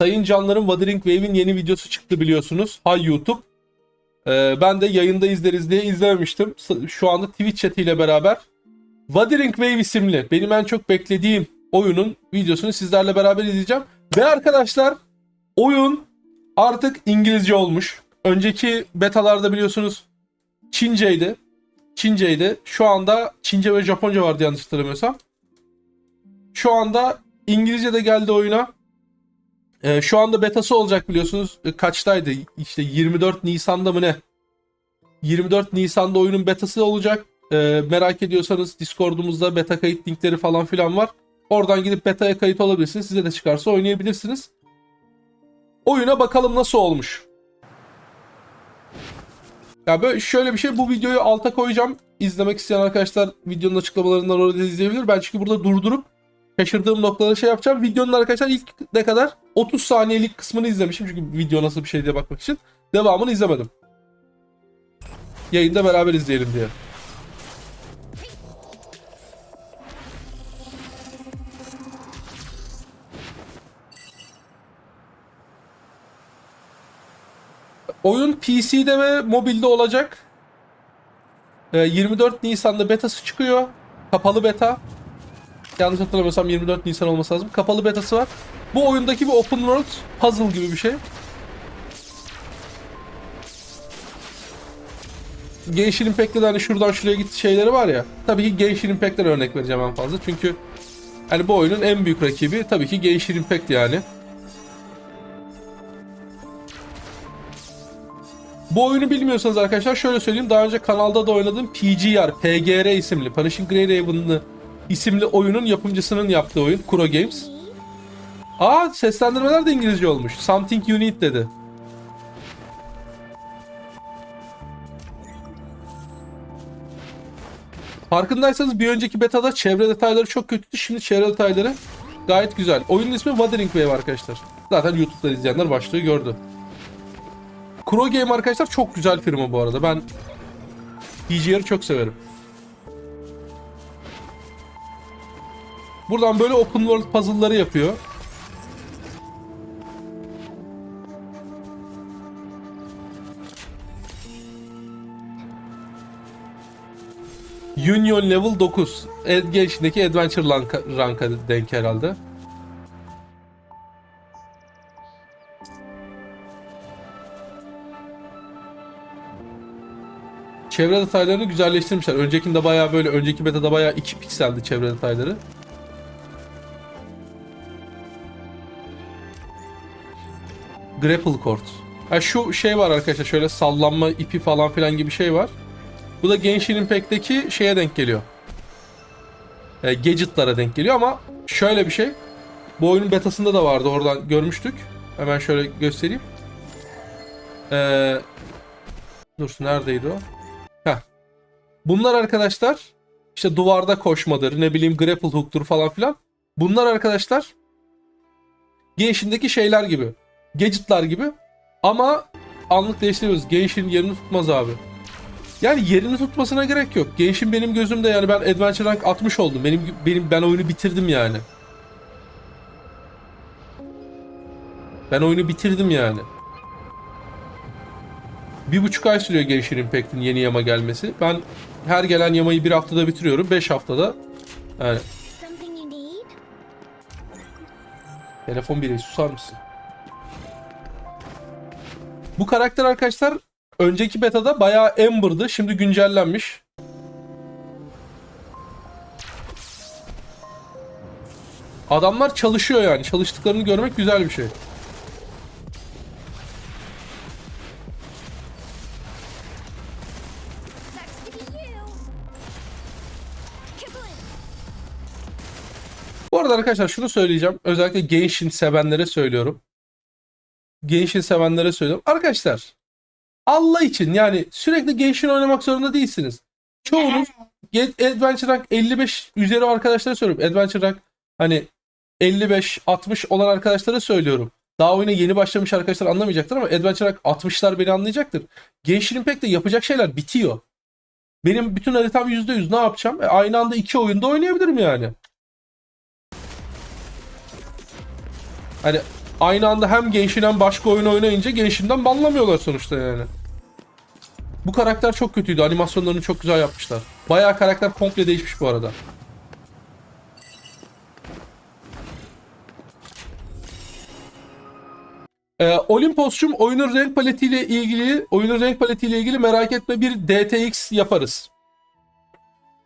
Sayın canlarım Wuthering Wave'in yeni videosu çıktı biliyorsunuz. Hay YouTube. Ee, ben de yayında izleriz diye izlememiştim. Şu anda Twitch chat'iyle beraber Wuthering Wave isimli benim en çok beklediğim oyunun videosunu sizlerle beraber izleyeceğim. Ve arkadaşlar oyun artık İngilizce olmuş. Önceki betalarda biliyorsunuz Çinceydi. Çinceydi. Şu anda Çince ve Japonca vardı yanlış hatırlamıyorsam. Şu anda İngilizce de geldi oyuna. Ee, şu anda betası olacak biliyorsunuz. Ee, kaçtaydı? İşte 24 Nisan'da mı ne? 24 Nisan'da oyunun betası olacak. Ee, merak ediyorsanız Discord'umuzda beta kayıt linkleri falan filan var. Oradan gidip beta'ya kayıt olabilirsiniz. Size de çıkarsa oynayabilirsiniz. Oyuna bakalım nasıl olmuş. Ya böyle şöyle bir şey bu videoyu alta koyacağım. İzlemek isteyen arkadaşlar videonun açıklamalarından orada izleyebilir. Ben çünkü burada durdurup şaşırdığım noktaları şey yapacağım. Videonun arkadaşlar ilk ne kadar 30 saniyelik kısmını izlemişim. Çünkü video nasıl bir şey diye bakmak için. Devamını izlemedim. Yayında beraber izleyelim diye. Oyun PC'de ve mobilde olacak. Ee, 24 Nisan'da betası çıkıyor. Kapalı beta. Yanlış hatırlamıyorsam 24 Nisan olması lazım. Kapalı betası var. Bu oyundaki bir open world puzzle gibi bir şey. Genshin Impact'te hani şuradan şuraya git şeyleri var ya. Tabii ki Genshin Impact'ten örnek vereceğim en fazla. Çünkü hani bu oyunun en büyük rakibi tabii ki Genshin Impact yani. Bu oyunu bilmiyorsanız arkadaşlar şöyle söyleyeyim. Daha önce kanalda da oynadığım PGR, PGR isimli, Punishing Grey Raven'lı isimli oyunun yapımcısının yaptığı oyun. Kuro Games. Aa seslendirmeler de İngilizce olmuş. Something you need dedi. Farkındaysanız bir önceki betada çevre detayları çok kötüydü. Şimdi çevre detayları gayet güzel. Oyunun ismi Wuthering Wave arkadaşlar. Zaten YouTube'da izleyenler başlığı gördü. Kuro Game arkadaşlar çok güzel firma bu arada. Ben PGR'ı çok severim. Buradan böyle open world puzzle'ları yapıyor. Union Level 9. Ed Genshin'deki Adventure ranka, ranka denk herhalde. Çevre detaylarını güzelleştirmişler. Öncekinde bayağı böyle, önceki betada bayağı 2 pikseldi çevre detayları. Grapple cord. Ha şu şey var arkadaşlar şöyle sallanma ipi falan filan gibi şey var. Bu da Genshin Impact'teki şeye denk geliyor. E, gadget'lara denk geliyor ama şöyle bir şey. Bu oyunun betasında da vardı oradan görmüştük. Hemen şöyle göstereyim. Ee, dur neredeydi o? Heh. Bunlar arkadaşlar işte duvarda koşmadır ne bileyim grapple hook'tur falan filan. Bunlar arkadaşlar Genshin'deki şeyler gibi. Gadget'lar gibi. Ama anlık değiştiriyoruz. Genshin yerini tutmaz abi. Yani yerini tutmasına gerek yok. Genshin benim gözümde yani ben Adventure Rank 60 oldum. Benim benim ben oyunu bitirdim yani. Ben oyunu bitirdim yani. Bir buçuk ay sürüyor Genshin Impact'in yeni yama gelmesi. Ben her gelen yamayı bir haftada bitiriyorum. Beş haftada yani? Telefon biri susar mısın? Bu karakter arkadaşlar önceki betada bayağı Amber'dı. Şimdi güncellenmiş. Adamlar çalışıyor yani. Çalıştıklarını görmek güzel bir şey. Bu arada arkadaşlar şunu söyleyeceğim. Özellikle Genshin sevenlere söylüyorum. Genshin sevenlere söylüyorum. Arkadaşlar Allah için yani sürekli Genshin oynamak zorunda değilsiniz. Çoğunuz Adventure Rank 55 üzeri arkadaşlara söylüyorum. Adventure Rank hani 55 60 olan arkadaşlara söylüyorum. Daha oyuna yeni başlamış arkadaşlar anlamayacaktır ama Adventure Rank 60'lar beni anlayacaktır. Genshin Impact'te yapacak şeyler bitiyor. Benim bütün haritam %100 ne yapacağım? E, aynı anda iki oyunda oynayabilirim yani. Hani aynı anda hem Genshin hem başka oyun oynayınca Genshin'den banlamıyorlar sonuçta yani. Bu karakter çok kötüydü. Animasyonlarını çok güzel yapmışlar. Bayağı karakter komple değişmiş bu arada. Ee, Olimpos'cum oyunun renk paletiyle ilgili oyunun renk paletiyle ilgili merak etme bir DTX yaparız.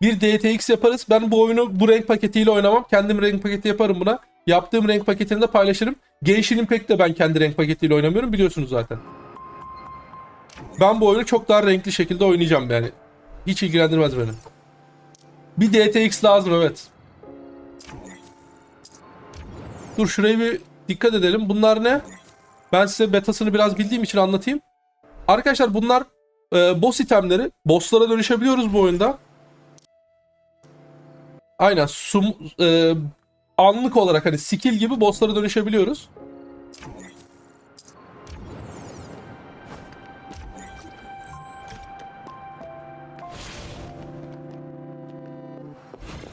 Bir DTX yaparız. Ben bu oyunu bu renk paketiyle oynamam. Kendim renk paketi yaparım buna. Yaptığım renk paketini de paylaşırım. Genshin Impact de ben kendi renk paketiyle oynamıyorum biliyorsunuz zaten. Ben bu oyunu çok daha renkli şekilde oynayacağım yani. Hiç ilgilendirmez beni. Bir DTX lazım evet. Dur şuraya bir dikkat edelim. Bunlar ne? Ben size betasını biraz bildiğim için anlatayım. Arkadaşlar bunlar e, boss itemleri. Bosslara dönüşebiliyoruz bu oyunda. Aynen. Sum, e, anlık olarak hani skill gibi bosslara dönüşebiliyoruz.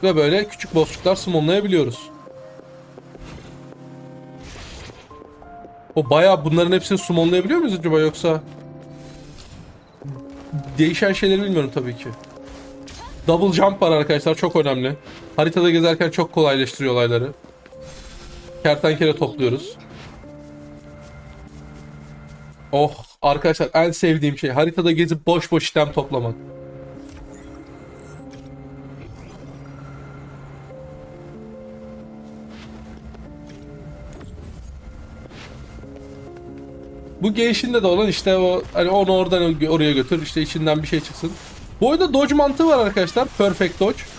Ve böyle küçük bossçuklar summonlayabiliyoruz. O bayağı bunların hepsini summonlayabiliyor muyuz acaba yoksa? Değişen şeyleri bilmiyorum tabii ki. Double jump var arkadaşlar çok önemli. Haritada gezerken çok kolaylaştırıyor olayları. Kertenkele topluyoruz. Oh arkadaşlar en sevdiğim şey haritada gezip boş boş item toplamak. Bu Genshin'de de olan işte o hani onu oradan oraya götür işte içinden bir şey çıksın. Bu oyunda dodge mantığı var arkadaşlar. Perfect dodge.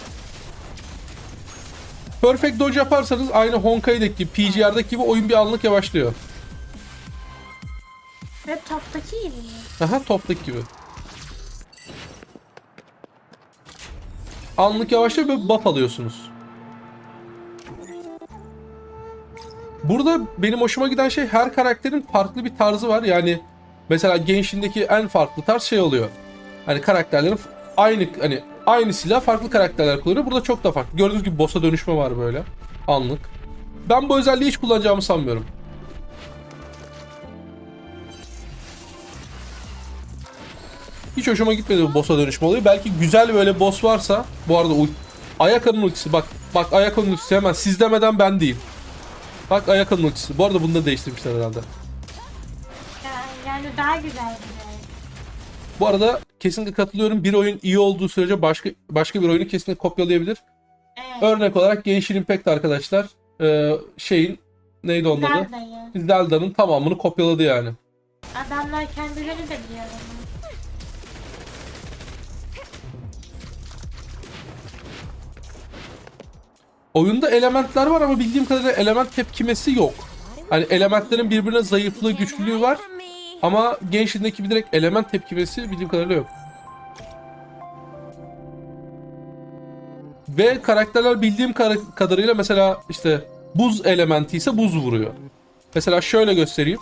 Perfect dodge yaparsanız aynı Honkai'deki gibi PGR'daki gibi oyun bir anlık yavaşlıyor. Ve toptaki gibi mi? Aha toptaki gibi. Anlık yavaşlıyor ve buff alıyorsunuz. Burada benim hoşuma giden şey her karakterin farklı bir tarzı var. Yani mesela Genshin'deki en farklı tarz şey oluyor. Hani karakterlerin aynı hani aynı silah farklı karakterler kullanıyor. Burada çok da farklı. Gördüğünüz gibi boss'a dönüşme var böyle anlık. Ben bu özelliği hiç kullanacağımı sanmıyorum. Hiç hoşuma gitmedi bu boss'a dönüşme olayı. Belki güzel böyle boss varsa bu arada ul- Ayaka'nın ultisi bak bak Ayaka'nın ultisi hemen siz demeden ben değil. Bak Ayaka'nın ultisi. Bu arada bunu da değiştirmişler herhalde. Yani, daha güzel şey. Bu arada kesinlikle katılıyorum. Bir oyun iyi olduğu sürece başka başka bir oyunu kesinlikle kopyalayabilir. Evet. Örnek olarak Genshin Impact arkadaşlar e, şeyin neydi onun adı? Zelda'nın tamamını kopyaladı yani. Adamlar kendileri de biliyor bunu. Oyunda elementler var ama bildiğim kadarıyla element tepkimesi yok. Hani elementlerin birbirine zayıflığı, güçlülüğü var. Ama Genshin'deki bir direkt element tepkimesi bildiğim kadarıyla yok. Ve karakterler bildiğim kadarıyla mesela işte buz elementi ise buz vuruyor. Mesela şöyle göstereyim.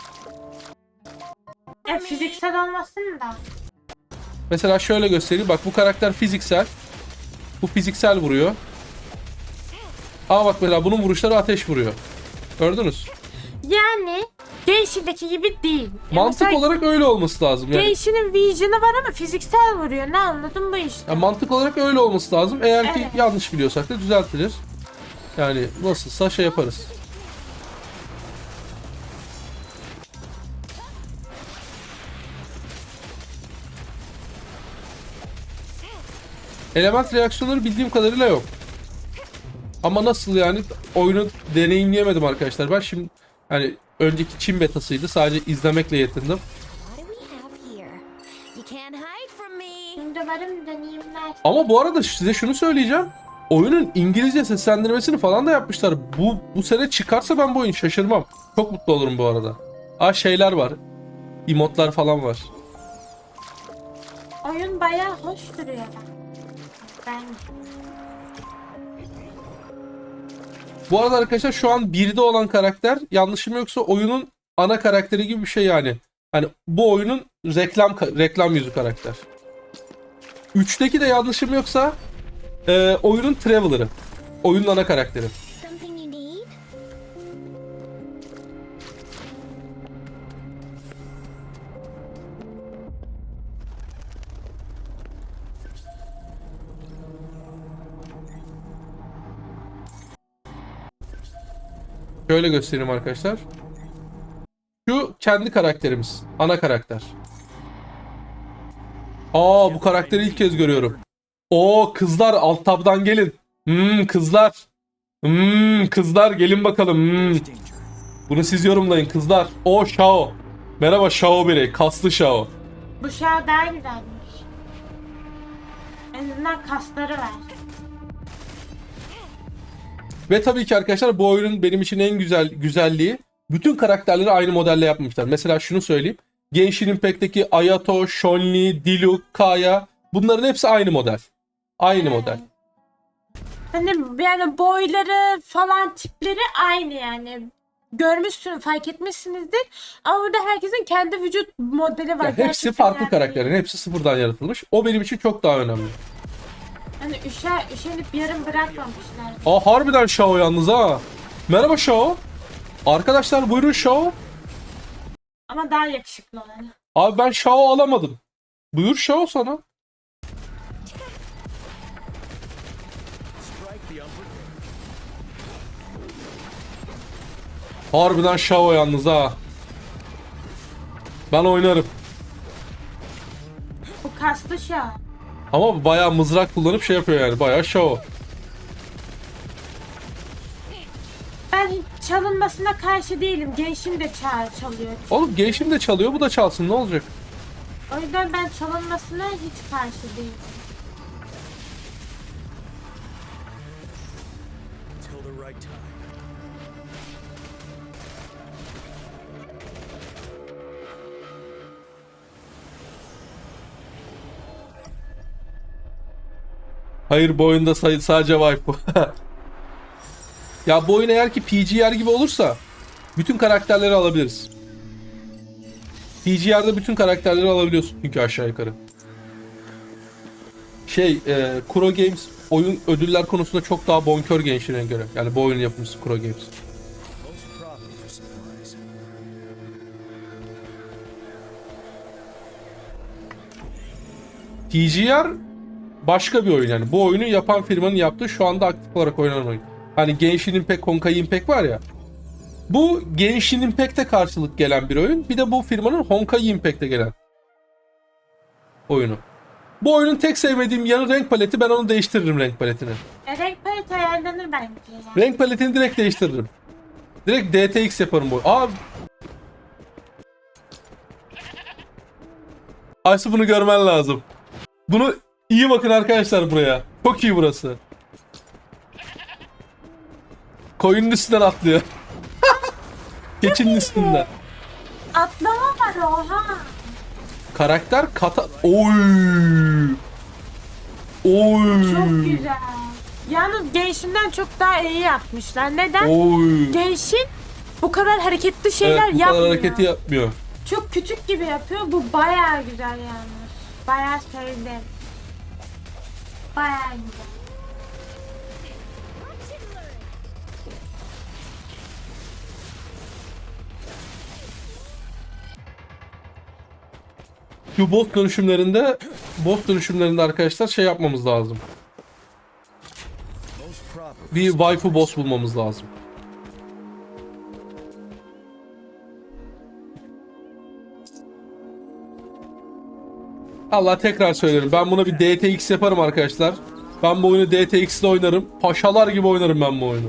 Ya fiziksel olmasın da. Mesela şöyle göstereyim. Bak bu karakter fiziksel. Bu fiziksel vuruyor. Ama bak mesela bunun vuruşları ateş vuruyor. Gördünüz. Yani Genshin'deki gibi değil. Ya Mantık mesela olarak öyle olması lazım. Yani, Genshin'in vision'ı var ama fiziksel vuruyor. Ne anladım bu işte. yani mantık olarak öyle olması lazım. Eğer ki Evet. yanlış biliyorsak da düzeltilir. Yani nasılsa şey yaparız. Element reaksiyonları bildiğim kadarıyla yok. Ama nasıl yani oyunu deneyimleyemedim arkadaşlar. Ben şimdi yani önceki Çin betasıydı. Sadece izlemekle yetindim. Deneyimler. Ama bu arada size şunu söyleyeceğim. Oyunun İngilizce seslendirmesini falan da yapmışlar. Bu bu sene çıkarsa ben bu oyun şaşırmam. Çok mutlu olurum bu arada. Aa şeyler var. Emotlar falan var. Oyun bayağı hoş duruyor. Ben Bu arada arkadaşlar şu an 1'de olan karakter yanlışım yoksa oyunun ana karakteri gibi bir şey yani. Hani bu oyunun reklam reklam yüzü karakter. 3'teki de yanlışım yoksa e, oyunun Traveler'ı. Oyunun ana karakteri. Şöyle göstereyim arkadaşlar. Şu kendi karakterimiz. Ana karakter. Aa bu karakteri ilk kez görüyorum. Oo kızlar alt tabdan gelin. Hmm kızlar. Hmm kızlar gelin bakalım. Hmm. Bunu siz yorumlayın kızlar. O Shao. Merhaba Shao biri. Kaslı Shao. Bu şah daha güzelmiş. En azından kasları var. Ve tabii ki arkadaşlar bu oyunun benim için en güzel güzelliği bütün karakterleri aynı modelle yapmışlar. Mesela şunu söyleyeyim. Genshin Impact'teki Ayato, Chun-Li, Diluc, Kaya bunların hepsi aynı model. Aynı model. Hani yani boyları falan tipleri aynı yani. Görmüşsün, fark etmişsinizdir. Ama burada herkesin kendi vücut modeli var. Ya hepsi Gerçekten farklı yani. karakterlerin. Hepsi sıfırdan yaratılmış. O benim için çok daha önemli. Hani üşer, üşenip yarım bırakmamışlar. Aa harbiden Shao yalnız ha. Merhaba Shao. Arkadaşlar buyurun Shao. Ama daha yakışıklı olanı. Abi ben Shao alamadım. Buyur Shao sana. Harbiden Shao yalnız ha. Ben oynarım. Bu kaslı şah. Ama bayağı mızrak kullanıp şey yapıyor yani. Bayağı Shao. Ben çalınmasına karşı değilim. Gençim de çal çalıyor. Oğlum Genshin de çalıyor bu da çalsın ne olacak? O yüzden ben çalınmasına hiç karşı değilim. Till the right time. Hayır bu oyunda sadece waifu. ya bu oyun eğer ki PGR gibi olursa bütün karakterleri alabiliriz. PGR'da bütün karakterleri alabiliyorsun çünkü aşağı yukarı. Şey, e, Kuro Games oyun ödüller konusunda çok daha bonkör gençliğine göre. Yani bu oyunun yapımcısı Kuro Games. TGR başka bir oyun yani. Bu oyunu yapan firmanın yaptığı şu anda aktif olarak oynanan oyun. Hani Genshin Impact, Honkai Impact var ya. Bu Genshin Impact'e karşılık gelen bir oyun. Bir de bu firmanın Honkai Impact'e gelen oyunu. Bu oyunun tek sevmediğim yanı renk paleti. Ben onu değiştiririm renk paletini. E, renk paleti ayarlanır bence. Yani. Renk paletini direkt değiştiririm. Direkt DTX yaparım bu. Aa. Aysu bunu görmen lazım. Bunu iyi bakın arkadaşlar buraya. Çok iyi burası. Koyunun üstünden atlıyor. Keçinin üstünden. Atlama var oha. Karakter kata... Oy. Oy. Çok güzel. Yalnız gençimden çok daha iyi yapmışlar. Neden? Oy. Gençin bu kadar hareketli şeyler Evet, bu yapmıyor. kadar hareketi yapmıyor. Çok küçük gibi yapıyor. Bu bayağı güzel yalnız. Bayağı sevdim. Bayağı güzel. Şu boss dönüşümlerinde boss dönüşümlerinde arkadaşlar şey yapmamız lazım. Bir waifu boss bulmamız lazım. Allah tekrar söylerim. Ben buna bir DTX yaparım arkadaşlar. Ben bu oyunu DTX ile oynarım. Paşalar gibi oynarım ben bu oyunu.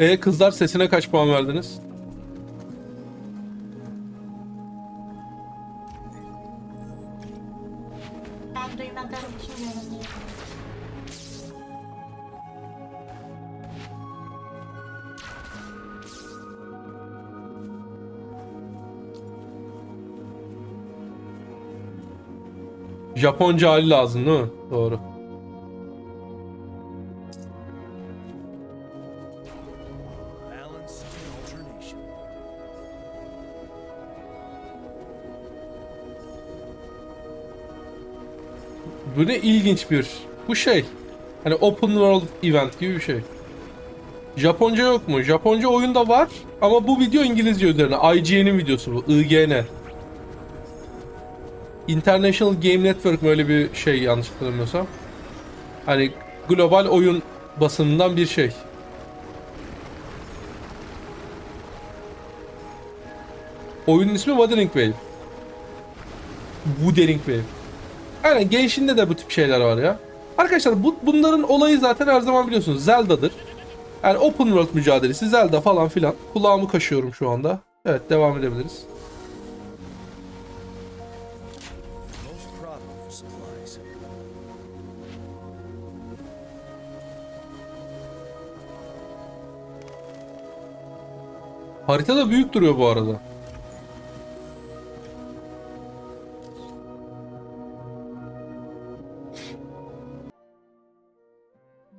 E kızlar sesine kaç puan verdiniz? Ben için görünüyor. Japonca hali lazım değil mi? Doğru. Bu ne ilginç bir. Bu şey. Hani open world event gibi bir şey. Japonca yok mu? Japonca oyunda var ama bu video İngilizce üzerine. IGN'in videosu bu. IGN. International Game Network mi öyle bir şey yanlış hatırlamıyorsam. Hani global oyun basınından bir şey. Oyunun ismi Wuthering Wave. Wuthering Wave. Aynen gençliğinde de bu tip şeyler var ya. Arkadaşlar bu, bunların olayı zaten her zaman biliyorsunuz Zelda'dır. Yani open world mücadelesi Zelda falan filan. Kulağımı kaşıyorum şu anda. Evet devam edebiliriz. Harita da büyük duruyor bu arada.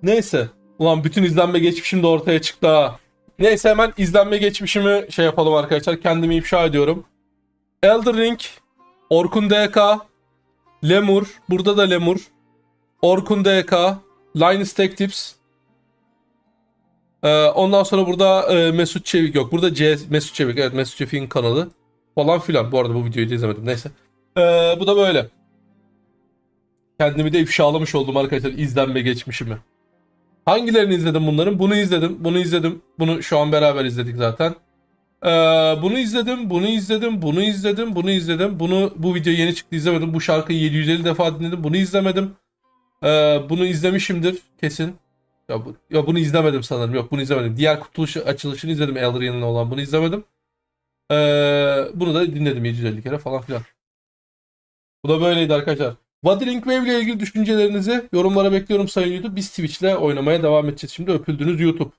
Neyse. Ulan bütün izlenme geçmişim de ortaya çıktı ha. Neyse hemen izlenme geçmişimi şey yapalım arkadaşlar. Kendimi ifşa ediyorum. Elder Ring, Orkun DK, Lemur, burada da Lemur, Orkun DK, Linus Tech Tips, ee, ondan sonra burada e, Mesut Çevik yok. Burada C Mesut Çevik. Evet Mesut Çevik'in kanalı falan filan. Bu arada bu videoyu da izlemedim. Neyse. Ee, bu da böyle. Kendimi de ifşalamış oldum arkadaşlar izlenme geçmişimi. Hangilerini izledim bunların? Bunu izledim. Bunu izledim. Bunu şu an beraber izledik zaten. Ee, bunu izledim. Bunu izledim. Bunu izledim. Bunu izledim. Bunu bu video yeni çıktı izlemedim. Bu şarkıyı 750 defa dinledim. Bunu izlemedim. Ee, bunu izlemişimdir kesin. Ya, bu, ya bunu izlemedim sanırım. Yok bunu izlemedim. Diğer kurtuluş açılışını izledim. Elder yanına olan bunu izlemedim. Ee, bunu da dinledim 750 kere falan filan. Bu da böyleydi arkadaşlar. Wuthering Wave ile ilgili düşüncelerinizi yorumlara bekliyorum sayın YouTube. Biz Twitch ile oynamaya devam edeceğiz. Şimdi öpüldünüz YouTube.